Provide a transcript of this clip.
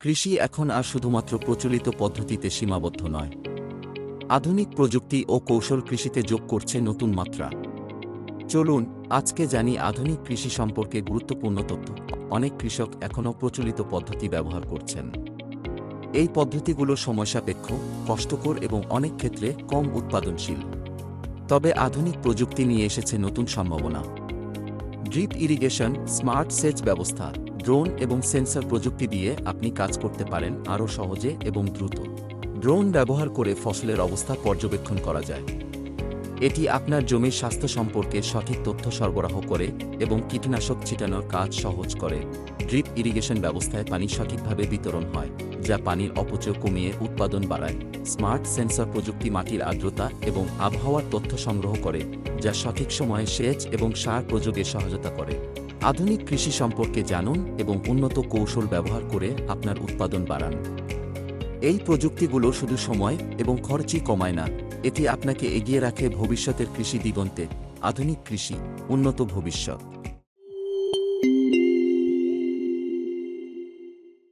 কৃষি এখন আর শুধুমাত্র প্রচলিত পদ্ধতিতে সীমাবদ্ধ নয়। আধুনিক প্রযুক্তি ও কৌশল কৃষিতে যোগ করছে নতুন মাত্রা। চলুন, আজকে জানি আধুনিক কৃষি সম্পর্কে গুরুত্বপূর্ণ তথ্য। অনেক কৃষক এখনও প্রচলিত পদ্ধতি ব্যবহার করছেন। এই পদ্ধতিগুলো সময়সাপেক্ষ, কষ্টকর এবং অনেক ক্ষেত্রে কম উৎপাদনশীল। তবে আধুনিক প্রযুক্তি নিয়ে এসেছে নতুন সম্ভাবনা। ড্রিপ ইরিগেশন, স্মার্ট সেচ ব্যবস্থা ড্রোন এবং সেন্সর প্রযুক্তি দিয়ে আপনি কাজ করতে পারেন আরও সহজে এবং দ্রুত। ড্রোন ব্যবহার করে ফসলের অবস্থা পর্যবেক্ষণ করা যায়। এটি আপনার জমির স্বাস্থ্য সম্পর্কে সঠিক তথ্য সরবরাহ করে এবং কীটনাশক ছিটানোর কাজ সহজ করে। ড্রিপ ইরিগেশন ব্যবস্থায় পানি সঠিকভাবে বিতরণ হয়, যা পানির অপচয় কমিয়ে উৎপাদন বাড়ায়। স্মার্ট সেন্সর প্রযুক্তি মাটির আর্দ্রতা এবং আবহাওয়ার তথ্য সংগ্রহ করে, যা সঠিক সময়ে সেচ এবং সার প্রযোগে সহায়তা করে। আধুনিক কৃষি সম্পর্কে জানুন এবং উন্নত কৌশল ব্যবহার করে আপনার উৎপাদন বাড়ান। এই প্রযুক্তিগুলো শুধু সময় এবং খরচই কমায় না, এটি আপনাকে এগিয়ে রাখে ভবিষ্যতের কৃষি দিগন্তে। আধুনিক কৃষি, উন্নত ভবিষ্যৎ।